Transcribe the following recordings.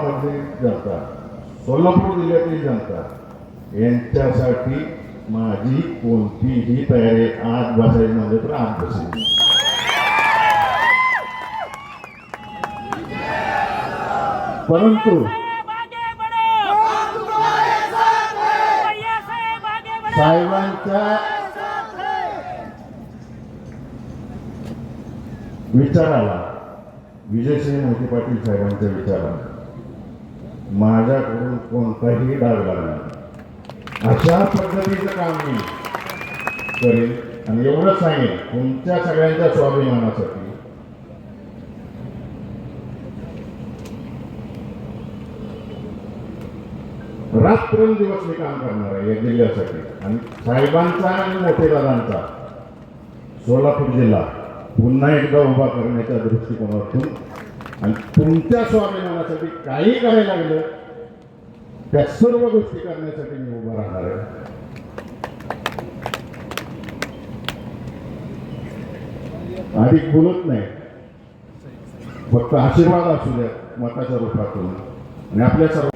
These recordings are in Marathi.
विभागामधली जनता सोलापूर जिल्ह्यातील जनता यांच्यासाठी माझी कोणतीही तयारी आज बसायची म्हणजे तर आज बसेल. परंतु साहेबांच्या विचाराला विजयसिंह मोठी पाटील साहेबांच्या विचाराला माझ्याकडून कोणताही डाग लागणार अशा पद्धतीचं काम मी करेन. आणि एवढंच सांगेन तुमच्या सगळ्यांच्या स्वाभिमानासाठी. रात्रंदिवस मी काम करणार आहे या जिल्ह्यासाठी. आणि साहेबांचा आणि मोठे दादांचा. सोलापूर जिल्हा पुन्हा एकदा उभा करण्याच्या दृष्टिकोनातून आणि तुमच्या स्वाभिमानासाठी काही करायला लागलं त्या सर्व गोष्टी करण्यासाठी मी उभा राहणार आहे. अधिक बोलत नाही. फक्त आशीर्वाद असू द्या मताच्या रूपातून. आणि आपल्या सर्व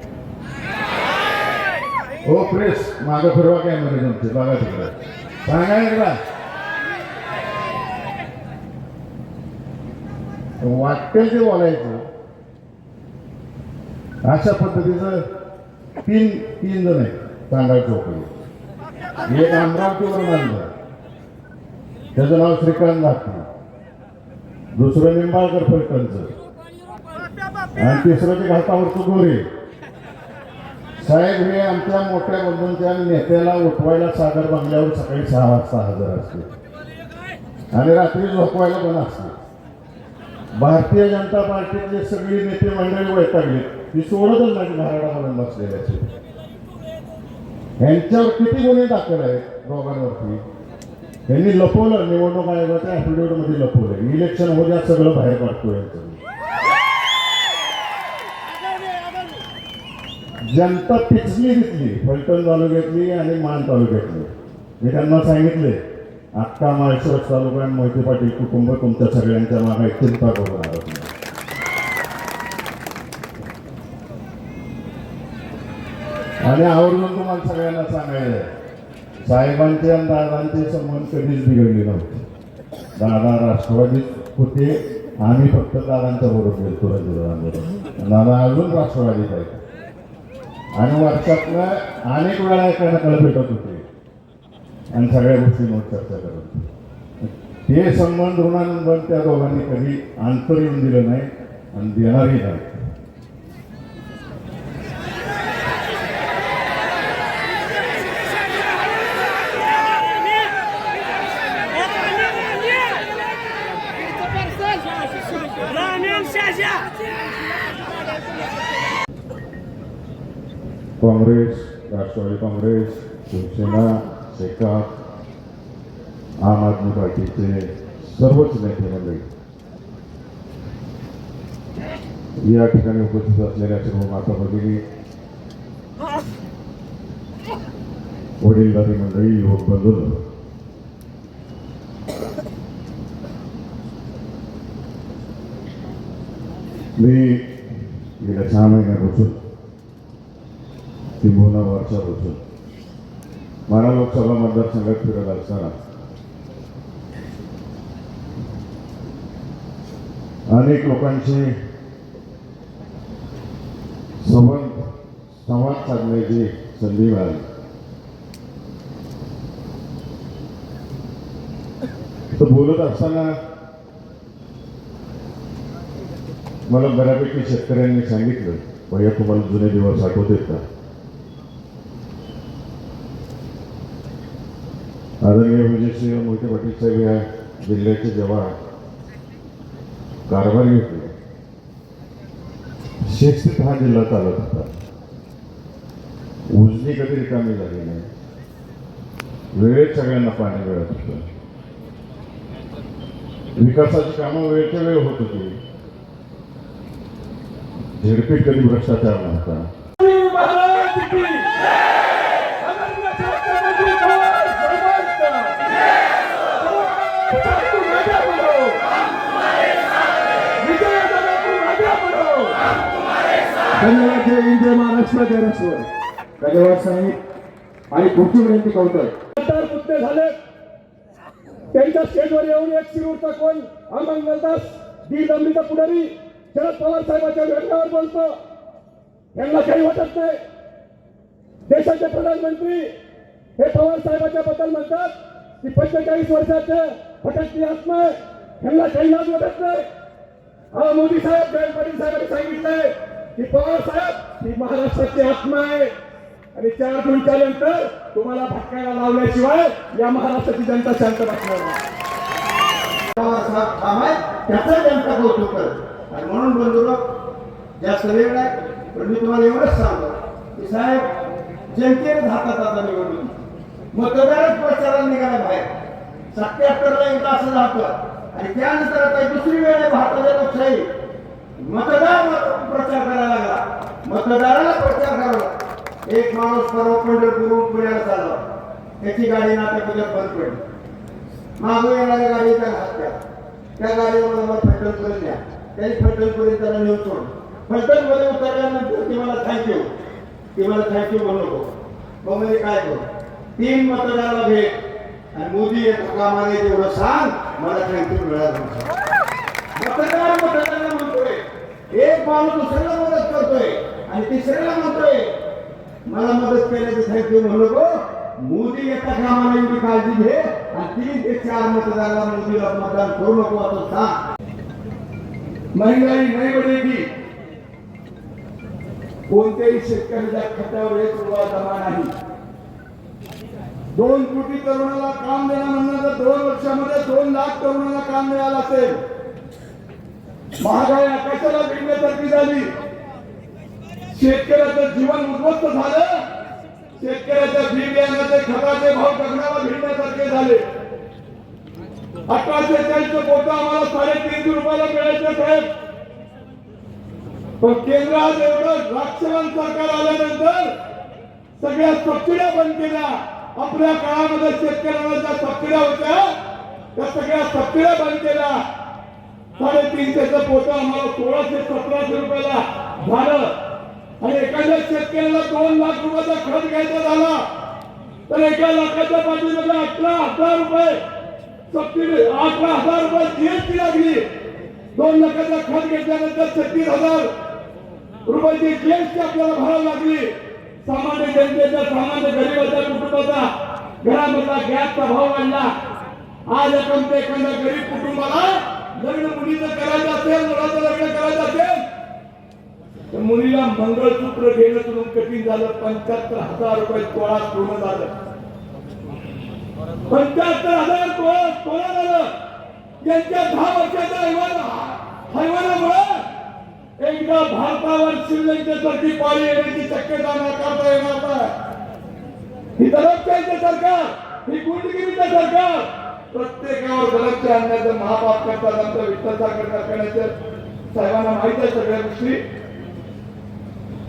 हो प्रेस मागं फिरवा कॅमेरे तुमचे बघा तिकडे. सांगा एकदा. वाटतं ते बोलायचं. अशा पद्धतीचं तीन तीन जण आहेत सांगायचं चौकडी एक अमरावतीवर मानलं त्याचं नाव श्रीकांत नागपूर. दुसरं निंबाळकर फलटणचं आणि तिसरं ते घाटावरचं गोरे. साहेब हे आमच्या मोठ्या बंधूंच्या नेत्याला उठवायला सागर बंगल्यावर सकाळी सहा वाजता हजर असते. आणि रात्री झोपवायला पण असते भारतीय जनता पार्टीतले सगळी नेते मंडळी वैतागले. ती सोडतच नाही घराडा म्हणून बसलेल्याची यांच्यावर किती गुन्हे दाखल आहेत दोघांवरती? त्यांनी लपवलं निवडणूक आयोगाच्या ॲफिडेव्हिटमध्ये लपवलं इलेक्शन होत्या सगळं बाहेर पडतोय यांचं. जनता पिचली घेतली फलटण तालुक्यातली आणि मान तालुक्यातली. मी त्यांना सांगितले आत्ता माळशिरस तालुका आणि मोहिते पाटील कुटुंब तुमच्या सगळ्यांच्या मागे चिंता करून आहोत आणि आवर्जून तुम्हाला सगळ्यांना सांगायचं साहेबांचे आणि दादांचे संबंध कधीच बिघडले नव्हते. दादा राष्ट्रवादीत होते आम्ही फक्त दादांच्या बरोबर गेलो आंदोलन दादा अजून राष्ट्रवादीत आहेत. आणि वर्षातनं अनेक वेळा एकामेकाला भेटत होते. आणि सगळ्या गोष्टींवर चर्चा करत होते. ते संबंध ऋणानुबंध त्या दोघांनी कधी आंतर येऊन दिलं नाही आणि देणारही नाही. काँग्रेस राष्ट्रवादी काँग्रेस शिवसेना एका आम आदमी पार्टीचे सर्वच नेते मंडळी या ठिकाणी उपस्थित असलेल्या सर्व माता भगिनी वडीलधारी मंडळी युवक बंधू मी गेल्या सहा महिन्यापासून किंबहुना वर्षापासून मला लोकसभा मतदारसंघात फिरत असताना. अनेक लोकांशी संबंध संवाद साधण्याची संधी मिळाली. तर बोलत असताना मला बऱ्यापैकी शेतकऱ्यांनी सांगितलं भैया तुम्हाला जुने दिवस आठवत का? आदरणीय विजयसिंह मोहिते पाटील साहेब या जिल्ह्याचे जेव्हा कारभार घेतले. शिक्षित हा जिल्हा चालत होता. उजनी कधी रिकामी झाली नाही वेळेत सगळ्यांना पाणी मिळत होतं. विकासाची कामं वेळच्या वेळ होत होती. झेडपीत कधी भ्रष्टाचार नव्हता. धन्यवाद जय जय महाराष्ट्र जय राष्ट्र धन्यवाद साहेब. आणि पुढची विनंती करतोय मतदार पुतणे झाले त्यांच्या स्टेजवर येऊन एक शिरूरचा कोण अंमलदास दी दमडीचा पुढारी शरद पवार साहेबांच्या विरोधावर बोलतो. यांना काही वाटत नाही. देशाचे प्रधानमंत्री हे पवार साहेबांच्या बद्दल म्हणतात की पंचेचाळीस वर्षाचे फटकती आत्मा यांना काही लाज वाटत नाही. हा मोदी साहेब जयंत पाटील साहेबांनी सांगितलंय. की पवार साहेब ही महाराष्ट्राची आत्मा आहे. आणि चार जूनच्या नंतर तुम्हाला भटकायला लावल्याशिवाय या महाराष्ट्राची जनता शांत बसणार नाही. काम आहे त्याचं जनता कौतुक करत. आणि म्हणून बंधू जास्त वेळ नाही पण मी तुम्हाला एवढंच सांगतो की साहेब जनतेने हातात आता निवडणूक मतदारच प्रचाराला निघाला बाहेर. सत्याहत्तरला एकदा असं झालं. आणि त्यानंतर आता दुसरी वेळ भारताच्या लोकशाही. मतदार प्रचार करायला लागला. मतदाराला प्रचार करावा एक माणूस परवा पंढरपूरहून पुण्याला चालला. त्याची गाडी नाट्यापुण्यात बंद पडली. मागून येणाऱ्या गाडीच्या हत्या त्या गाडीवर मला फलटणपुरी द्या. त्यांनी फलटणपुरी त्याला नेऊन सोड फलटण उतरल्यानंतर ती मला थँक्यू ती मला थँक्यू म्हणू नको. मग म्हणजे काय करू? तीन मतदाराला भेट. आणि मोदी येतो कामाला तेवढं सांग. मला थँक्यू मिळाला. मतदार मतदार. एक माणूस दुसऱ्याला मदत करतोय. आणि तिसऱ्याला म्हणतोय मला मदत केल्याचं थँक्यू म्हणलो नको. मोदी येता कामाला एवढी काळजी घे आणि तीन ते चार मतदाराला मोदीला मतदान करू नको असं सांग. महिलाही नाही बढेगी कोणत्याही शेतकऱ्याच्या खात्यावर एक रुपया जमा नाही. दोन कोटी तरुणाला काम देणं म्हणलं तर दोन वर्षामध्ये दोन लाख तरुणाला काम मिळालं असेल. महागाई आकाशाला भिडण्यासारखी झाली? शेतकऱ्याचं जीवन उद्ध्वस्त झालं? शेतकऱ्याच्या बी बियाण्याचे खताचे भाव गगनाला भिडण्यासारखे झाले. अठराशे चाळीसचं पोतं आम्हाला साडेतीनशे रुपयाला मिळायचं साहेब. पण केंद्रात एवढं राक्षसन सरकार आल्यानंतर सगळ्या सबसिड्या बंद केल्या. आपल्या काळामध्ये शेतकऱ्यांना ज्या सबसिड्या होत्या त्या सगळ्या सबसिड्या बंद केल्या. साडेतीनशेचं पोतं आम्हाला सोळाशे सतराशे रुपयाला झालं. आणि एखाद्या शेतकऱ्याला दोन लाख रुपयाचा खत घ्यायचा झाला तर एका लाखाच्या पाठीमध्ये अठरा हजार रुपये सबसिडी अठरा हजार रुपये जीएसटी लागली. दोन लाखाचा खत घेतल्यानंतर छत्तीस हजार रुपयाची जीएसटी आपल्याला भरावी लागली. सामान्य जनतेचा सामान्य गरीबाचा कुटुंबाचा घरामधला गॅसचा भाव वाढला. आज आपण एखाद्या गरीब कुटुंबाला लग्न मुलीचं करायचं असेल मुलाचं लग्न करायचं असेल तर मुलीला मंगळसूत्र घेणं तुला कठीण झालं. पंच्याहत्तर हजार रुपये तोळा पूर्ण झालं. पंच्याहत्तर हजार तोळा तोळा झालं. त्यांच्या दहा वर्षाच्या हैवान हैवानामुळे एकदा भारतावर श्रीलंकेसारखी पाळी येण्याची शक्यता नाकारता येणार ही दडपशाहीचं सरकार ही गुंडगिरीचं सरकार प्रत्येकावर दडपचे आणण्याचं महापाप करतात आमचं विठ्ठल साखर कारखान्याचं साहेबांना माहीत आहे सगळ्या गोष्टी.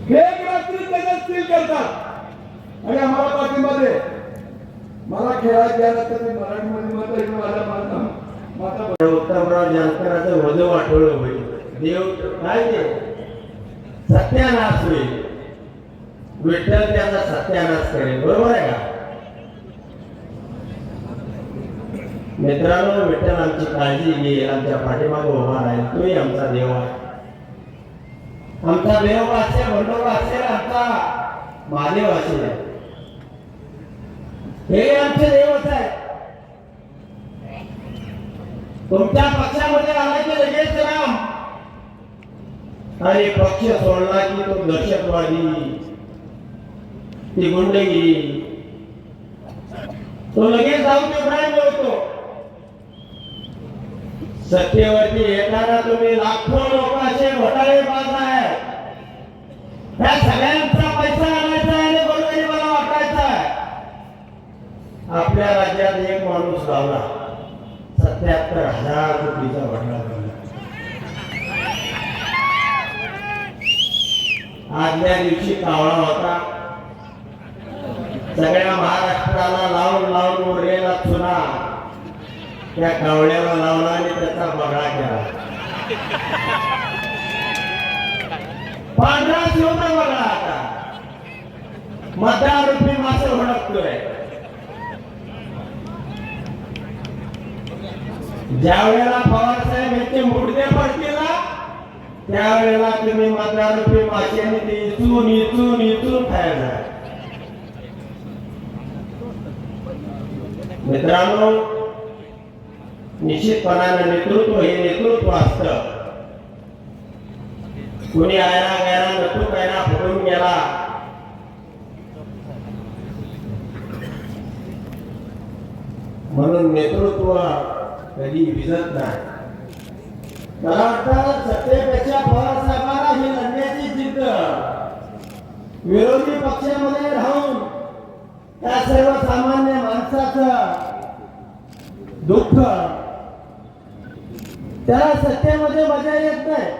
हे रात्री त्याच्यात सील करतात. आणि आम्हाला पाठिंबा मला खेळायला गेला तर मी मराठीमध्ये मत माझ्या माझा माझा उत्तमराव जानकराचं वजन वाटवलं होईल. देव काय ते? सत्यानाश होईल. विठ्ठल त्याचा सत्यानाश करेल. बरोबर आहे का? मित्रांनो विठ्ठल आमची काळजी घेईल आमच्या पाठीमागे उभा राहील. तुम्ही आमचा देव आहे. आमचा देव असेल बंडोबा असेल आमचा महादेव असेल हे आमचे देवच आहे. तुमच्या पक्षामध्ये आला की लगेच राम आणि पक्ष सोडला की तो दहशतवादी ती गुंडगिरी तो लगेच जाऊन इब्राहिम होतो सत्तेवरती येणारा तुम्ही लाखो लोक असे घोटाळेबाज आहे त्या सगळ्यांचा पैसा आणायचा आहे आणि मला वाटायचा आहे. आपल्या राज्यात एक माणूस लावला सत्याहत्तर हजार कोटीचा घोटाळा आदल्या दिवशी कावळा होता. सगळ्या महाराष्ट्राला लावून लावून उरलेला चुना. त्या कावळ्याला लावला आणि त्याचा बगळा केला. पांढरा शिवता बघा आता. मतदार रुपये मासे ज्या वेळेला पवार साहेब यांचे मुडदे पडतील त्यावेळेला तुम्ही मतदार रुपये माशाने ते इचून इचून इचून खायला मित्रांनो निश्चितपणानं नेतृत्व हे नेतृत्व असतं. कोणी आयरा गायरा नटू गायना फुटून गेला. म्हणून नेतृत्व कधी विजत नाही. मला वाटतं सत्तेपेक्षा पवार साहेबांना ही लढण्याची जिद्द. विरोधी पक्षामध्ये राहून त्या सर्वसामान्य माणसाचं दुःख त्याला सत्तेमध्ये मज़ा येत नाही.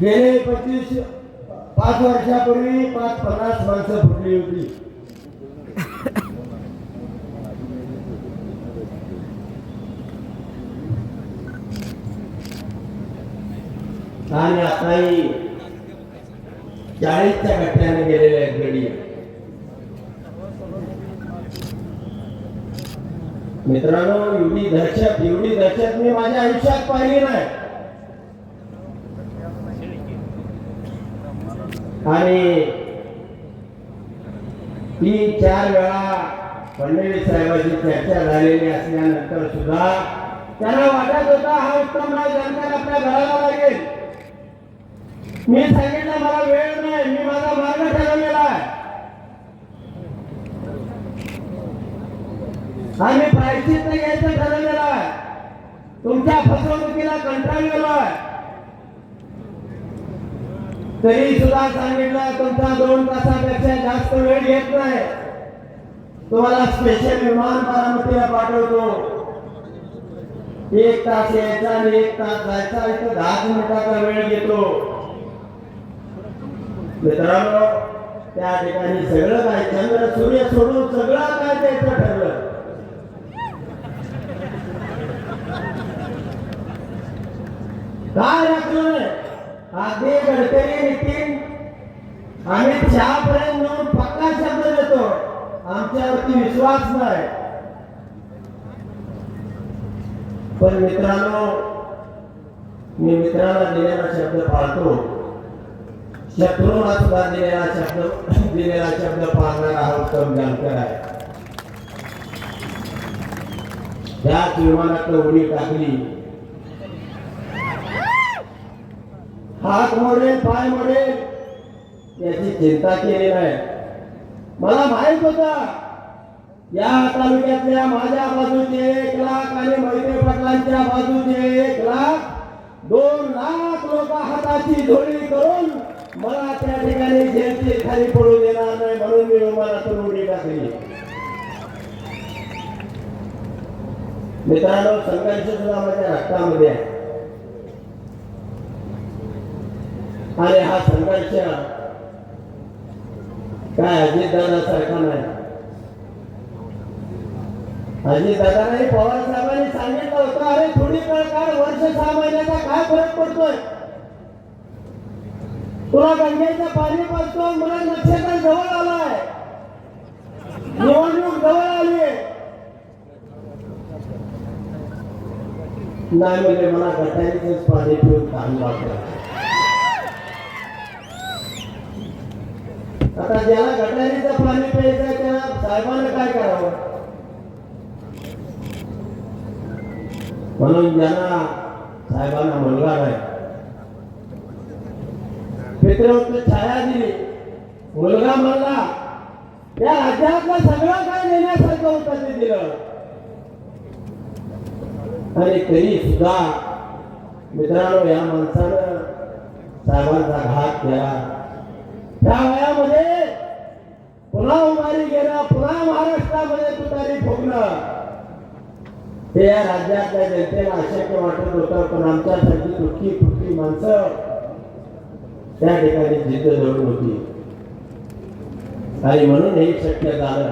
गेले पंचवीस, पाच वर्षापूर्वी पाच पन्नास माणसं फुटली होती. आणि आताही चाळीसच्या गेलेल्या आहेत मित्रांनो एवढी दहशत एवढी दहशत मी माझ्या आयुष्यात पाहिली नाही. आणि ती चार वेळा फडणवीस साहेबांची चर्चा झालेली असल्यानंतर सुद्धा त्यांना वाटत होता हा उत्तमराव जानकर आपल्या घराला लागेल. मी सांगितलं मला वेळ नाही मी माझा मार्ग ठरवलेला आहे आम्ही प्रायश्चित्त घ्यायचं ठरवलेलं आहे तुमच्या फसवणुकीला कंटाळलेलो आहे तरी सुद्धा सांगितलं तुमचा दोन तासापेक्षा जास्त वेळ घेत नाही. तुम्हाला स्पेशल विमान बारामतीला पाठवतो. एक तास यायचा आणि एक तास जायचा. इथं दहा मिनिटाचा वेळ घेतो. मित्रांनो त्या ठिकाणी सगळं काय? चंद्र सूर्य सोडून सगळं काय द्यायचं ठरलं काय राखलं अगदी गडकरी नितीन। आम्ही चहापर्यंत म्हणून पक्का शब्द देतो आमच्यावरती विश्वास नाही। पण मित्रांनो मी मित्राला दिलेला शब्द पाळतो. शत्रूला सुद्धा दिलेला शब्द दिलेला शब्द पाळणारा हा उत्तम जानकर आहे. त्याच विमानात उडी टाकली. हात मोडेल पाय मोडेल. याची चिंता केली नाही. मला माहीत होता या तालुक्यातल्या माझ्या बाजूचे एक लाख आणि मैत्री पाटलांच्या बाजूचे एक लाख दोन लाख लोक हाताची धोळी करून मला त्या ठिकाणी जेलची खाली पडू देणार नाही म्हणून मी विमानातून उडी टाकली. मित्रांनो संघर्ष सुद्धा माझ्या रक्तामध्ये आहे. आणि हा संघर्ष. काय अजितदादा सारखा नाही. अजितदादाने पवार साहेबांनी सांगितलं होतं अरे थोडी काळ काळ वर्ष सहा महिन्याचा काय फरक पडतोय? तुला गंगेचं पाणी पडतो मला नक्षत्र जवळ आलाय. निवडणूक जवळ आली नाही म्हणजे मला गटारीचंच पाणी पिऊन काम वाटत आता ज्याला गटारीचं पाणी प्यायचं त्या साहेबांना काय करावं? म्हणून ज्यांना साहेबांना मुलगा नाही पितृत्व छाया दिली. मुलगा म्हणला त्या राज्यातलं सगळं काय देण्यासारखं होतं ते दिलं. आणि तरी सुद्धा मित्रांनो या माणसानं साहेबांचा घात केला. त्या वयामध्ये पुन्हा उभारी घेणं पुन्हा महाराष्ट्रामध्ये तुतारी फुकणं ते या राज्यातल्या जनतेला अशक्य वाटत होतं पण आमच्यासाठी दुःखी फुटकी माणसं त्या ठिकाणी जिद्द धरून होती. आणि म्हणून हे शक्य झालं.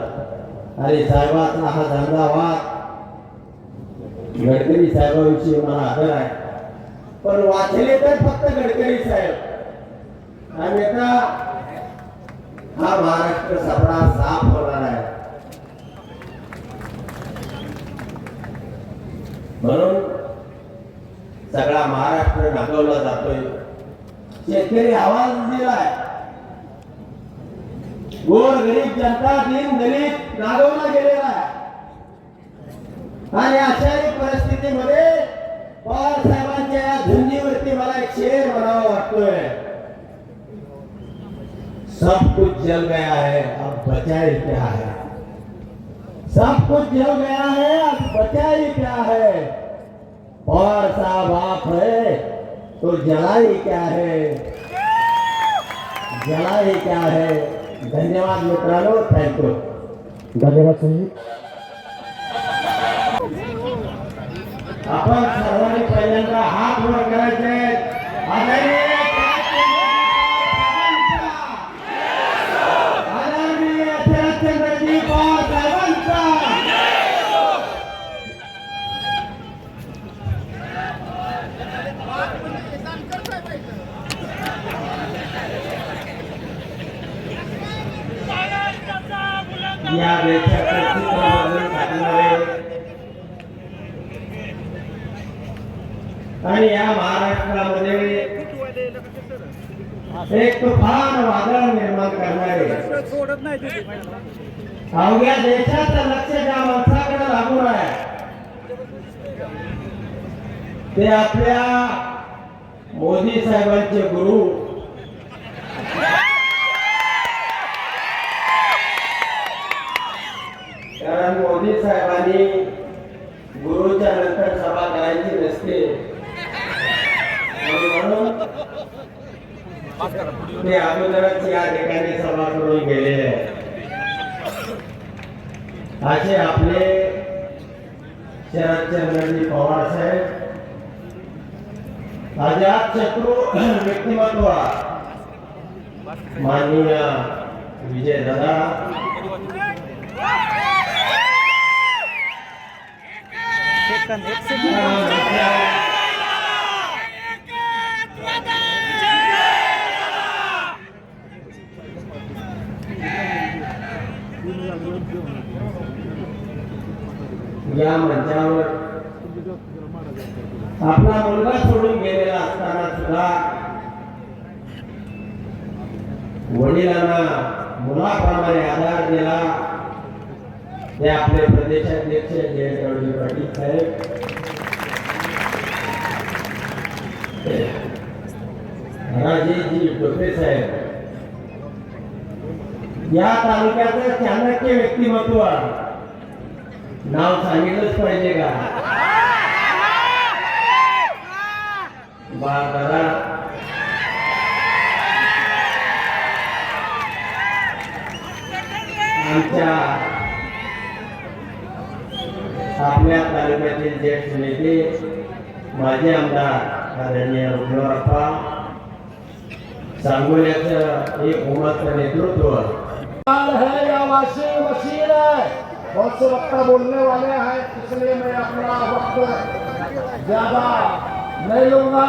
आणि साहेबाचा हा धंदा वाद गडकरी साहेबांविषयी मला आदर आहे. पण वाचले तर फक्त गडकरी साहेब. आणि आता हा महाराष्ट्र सगळा साफ होणार आहे. म्हणून सगळा महाराष्ट्र नागवला जातोय. शेतकरी आवाज दिलाय. गोर गरीब जनता दिन दलित नागवला गेलेला आहे. आणि अशाही परिस्थितीमध्ये सब कुछ जल गया है अब बचा ही क्या है? सब कुछ जल गया है अब बचा ही क्या है? पवार साहब आप है तो जला ही क्या है? जला ही क्या है? धन्यवाद मित्रांनो थँक्यू धन्यवाद संजीव आपण सर्वांनी या आणि या महाराष्ट्रामध्ये एक तुफान वादळ निर्माण करणारे. अवघ्या देशाचं लक्ष ज्या माणसाकडे लागून आहे ते आपल्या मोदी साहेबांचे गुरु मोदी साहेबांनी गुरुच्या नंतर सभा करायची नसते. म्हणजे म्हणून ते अगोदरच या ठिकाणी सभा करून गेलेले असे आपले शरदचंद्रजी पवार साहेब अजात शत्रू व्यक्तिमत्व. माननीय विजय दादा या मंचावर आपला मुलगा सोडून गेलेला असताना सुद्धा वडिलांना मुलाप्रमाणे आधार दिला. हे आपले प्रदेशाध्यक्ष जयंतरावजी पाटील साहेब. राजेजी टोपे साहेब. या तालुक्याचं चाणक्य व्यक्तिमत्व नाव सांगितलंच पाहिजे का? बा दादा आमच्या ज्येष्ठ नेते आमदार आदरणीय सांगोल्याचं एक नेतृत्व बहुत से वक्ता बोलने वाले हैं इसलिए मैं अपना वक्त ज़्यादा नहीं लूँगा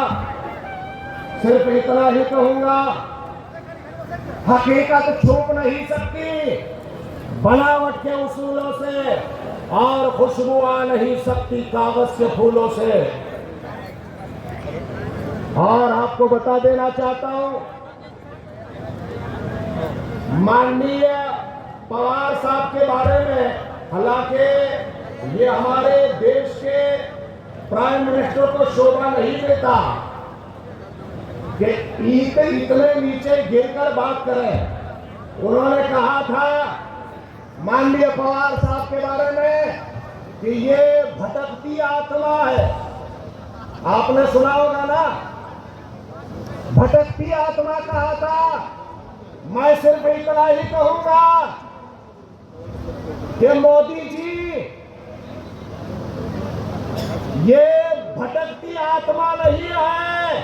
सिर्फ़ इतना ही कहूँगा हकीकत छुप नहीं सकती बनावट के उसूलों से और खुशबू आ नहीं सकती कागज़ के फूलों से। और आपको बता देना चाहता हूँ माननीय पवार साहब के बारे में हालाँकि ये हमारे देश के प्राइम मिनिस्टर को शोभा नहीं देता कि इत, इतने नीचे गिरकर बात करें। उन्होंने कहा था माननीय पवार साहब के बारे में कि ये भटकती आत्मा है। आपने सुना होगा ना? भटकती आत्मा कहा था? मैं सिर्फ़ इतना ही कहूँगा कि मोदी जी, ये भटकती आत्मा नहीं है,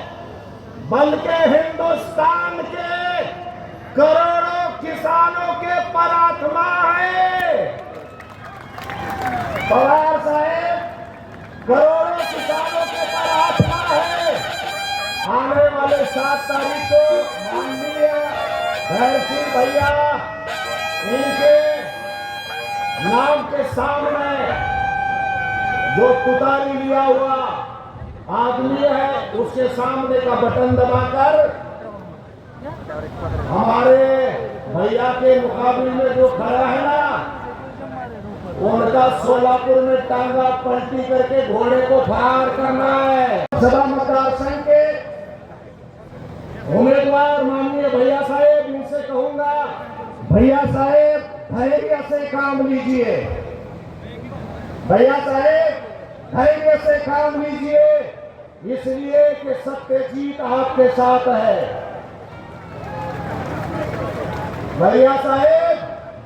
बल्कि हिंदुस्तान के करोड़ों किसानों के परात्मा है। पवार साहेब, करोड़ों किसानों के परात्मा है। आने वाले सात तारीख को माननीय भैरसिंह भैया, इनके नाम के सामने जो तुतारी लिया हुआ आदमी है, उसके सामने का बटन दबाकर हमारे भैया के मुकाबले में जो खड़ा है ना, उनका सोलापुर में टांगा पलटी करके घोड़े को फरार करना है। सभा मतदार संघ के उम्मीदवार माननीय भैया साहेब, इनसे कहूँगा, भैया साहेब, धैर्य से काम लीजिए। भैया साहेब, धैर्य से काम लीजिए, इसलिए कि सत्य जीत आपके साथ है। भैया साहेब,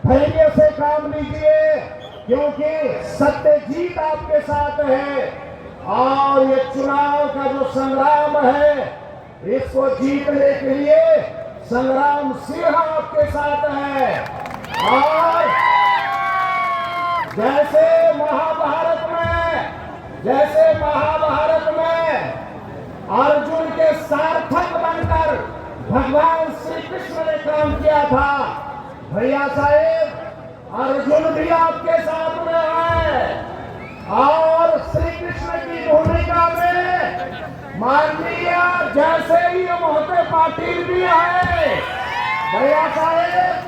धैर्य से काम लीजिए, क्योंकि सत्य जीत आपके साथ है। और ये चुनाव का जो संग्राम है, इसको जीतने के लिए संग्राम सिंह आपके साथ है। और जैसे महाभारत में, जैसे महाभारत में अर्जुन के सार्थक बनकर भगवान श्री कृष्ण ने काम किया था। भैया साहेब, अर्जुन भी आपके साथ में है। और श्री कृष्ण की भूमिका में माननीय जैसे ही मोहते पाटिल भी है। भैया साहेब,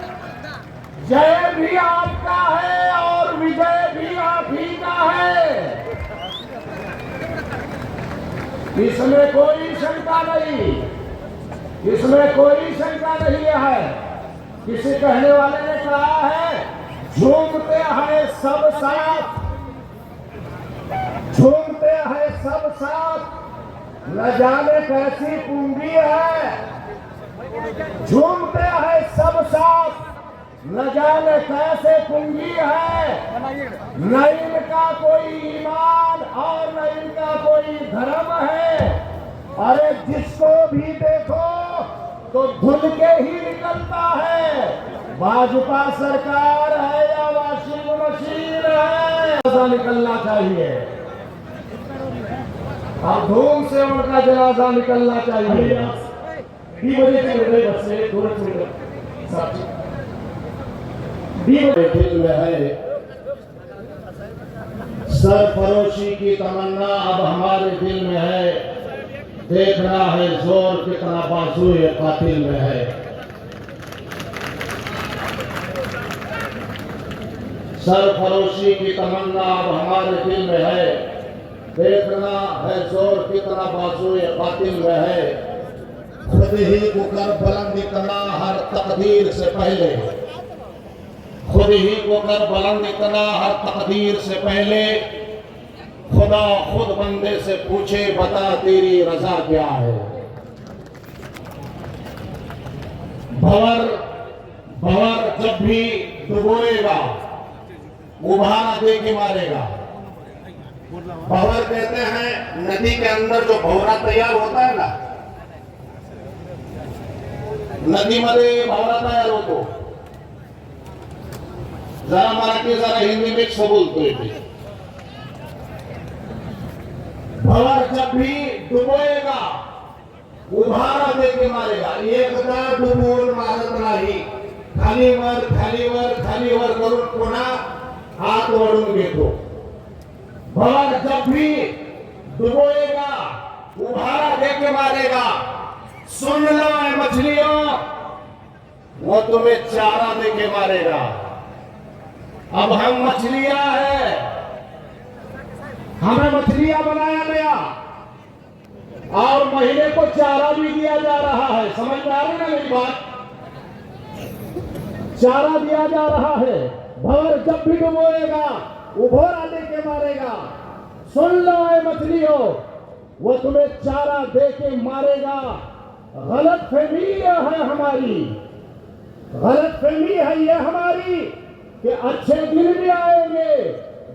जय भी आपका है और विजय भी आप ही का है। इसमें कोई शंका नहीं। इसमें कोई शंका नहीं है। किसी कहने वाले ने कहा है, झूमते हैं सब साथ। झूमते हैं सब साथ। न जाने कैसी पूँगी है। झूमते हैं सब साथ। न जाने कैसे पूँगी है। न इनका कोई ईमान और न इनका कोई धर्म है। अरे जिसको भी देखो तो धुन के ही निकलता है। भाजपा सरकार है या वाशिंग मशीन है ऐसा निकलना चाहिए। और धूम से उनका जनाजा निकलना चाहिए। दिल में है सरफरोशी की तमन्ना अब हमारे दिल में है। देखना है जोर कितना बाजू ये कातिल में है। सरफरोशी की तमन्ना अब हमारे दिल में है। देखना है जोर कितना बाजू ये कातिल में है। खुद ही को कर बुलंद इतना हर तकदीर से पहले। खुद ही को कर बुलंद इतना हर तकदीर से पहले। खुदा खुद बंदे से पूछे, बता तेरी रजा क्या है? भवर भवर जब भी डुबोएगा, उभारा दे के मारेगा। भवर कहते हैं, नदी के अंदर जो भवरा तैयार होता है ना, नदी नदीमध्ये भवरा तयार होतो। जरा मराठी, जरा हिंदी मिक्स बोलतोय ते भवर जब भी डुबोएगा। उभारा दे के मारेगा। एकदा डुबवून मारत नाही। खालीवर खालीवर खालीवर करून पुन्हा हात वळून घेतो। भवर जब भी डुबोएगा। उभारा दे के मारेगा। सुन लो मछलियों। वो तुम्हें चारा दे के मारेगा। अब हम मछलियाँ हैं। हमें मछलियाँ बनाया गया और महीने को चारा भी दिया जा रहा है। समझ में आ रही ना मेरी बात? चारा दिया जा रहा है। भवर जब भी डुबोएगा, उभोरा दे के मारेगा। सुन लो है मछलियों, वो तुम्हें चारा दे के मारेगा। गलत फहमी है हमारी। गलत फहमी है ये हमारी कि अच्छे दिन भी आएँगे।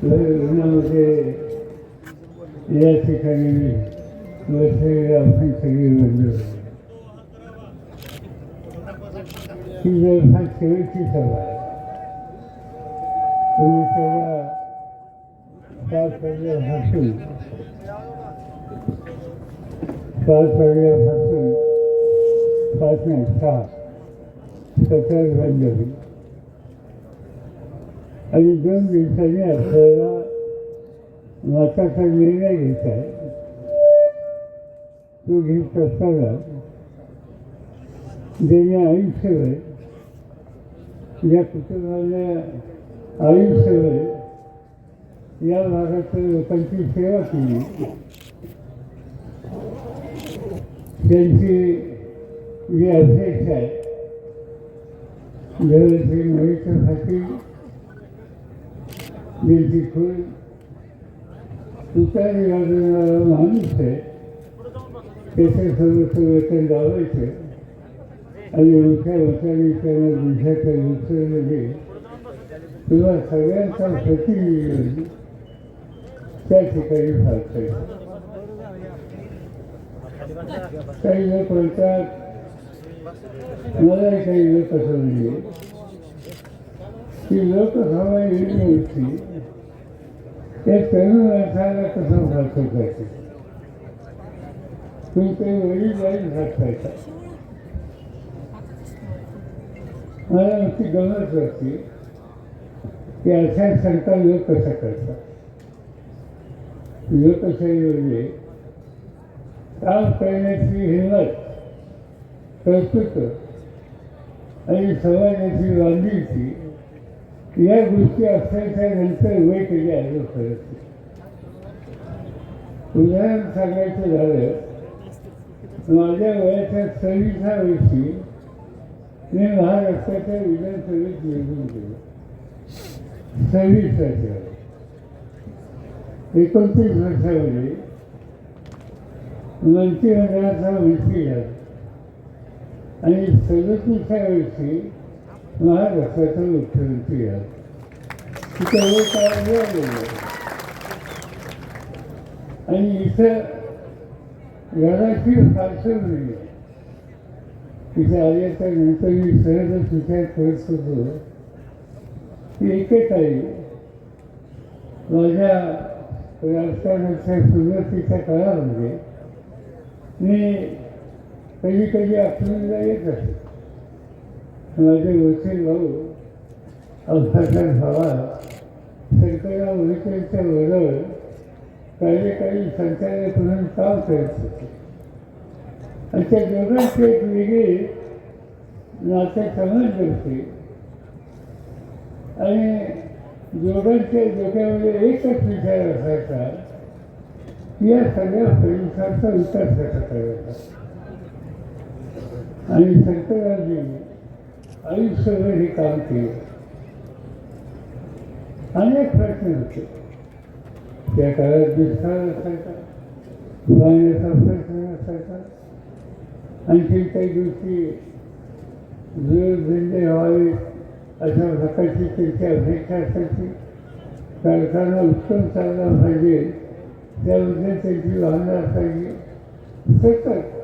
लग्नामध्ये या ठिकाणी बसलेले आपण सगळी म्हणलो ही जवळपास शेवटची सभा तुम्ही सगळा पाच वाजल्यापासून पाच वाजल्यापासून पाच नाही सहा सकाळ बंद आणि दोन दिवसांनी आपल्याला मताचा निर्णय घ्यायचा आहे. तो घेत असताना ज्याने आयुष्यभर या कुटुंबाने आयुष्यभर या भागातल्या लोकांची सेवा केली. त्यांची जी अध्यक्ष आहे घराची ते त्यांची खूप तुतारी वाजवणारा माणूस आहे त्याच्यासोबत वेतन लावायचं आणि मोठ्या वचनी त्यांना देशाच्या उत्सवमध्ये तुला सगळ्यांचा प्रतिनिधी त्या ठिकाणी फारसायचं काही लोक म्हणतात मला काही लोक असं म्हणजे की लोकसभा येऊन होती त्या तरुण माणसाला कसं फारसं करायचं तुमचे वडील जाईल फारसायचा मला आमची गमत वाटते की अशा संता लोक कसा करतात लोकशाहीमध्ये काम करण्याची हिंमत कर्तृत्व आणि समाजाची बांधिलकी या गोष्टी असल्याच्या नंतर वय कधी आलं करत उदाहरण सांगायचं झालं माझ्या वयाच्या सव्वीसा वर्षी मी महाराष्ट्राच्या विधानसभेत निवडून गेलो. सव्वीस वर्षावर एकोणतीस वर्षामध्ये मंत्रिमंडळाचा मंत्री झाला. आणि सदतीसा वर्षी महाराष्ट्राचा मुख्यमंत्री झाला तिथे लोक गेलो आणि इथं घराची फारसं नाही तिथे आल्याच्यानंतर मी सहजच विचार करत होतो की एकेकाळी माझ्या राजकारणाच्या सुरुवातीच्या काळामध्ये मी कधी कधी अकलूजला येत असतो माझे वकील भाऊ अवसाचा भावा शंकरराव विखेच्या बरोबर कार्यकारी संचालक म्हणून काम करत होते आणि त्या दोघांची एक वेगळी नाते संबंध होते. आणि दोघांच्या डोक्यामध्ये एकच विचार असायचा की या सगळ्या परिसराचा विकास कसा करायचा? आणि शंकररावजी आयुष्यभर हे काम केलं अनेक प्रश्न होते. त्या काळात दुष्काळ असायचा पाण्याचा प्रश्न असायचा. आणखी काही गोष्टी जोडधंदे व्हावे अशा प्रकारची त्यांची अपेक्षा असायची कारखाना उत्तम चालला पाहिजे त्याबद्दल त्यांची भावना असायची. सतत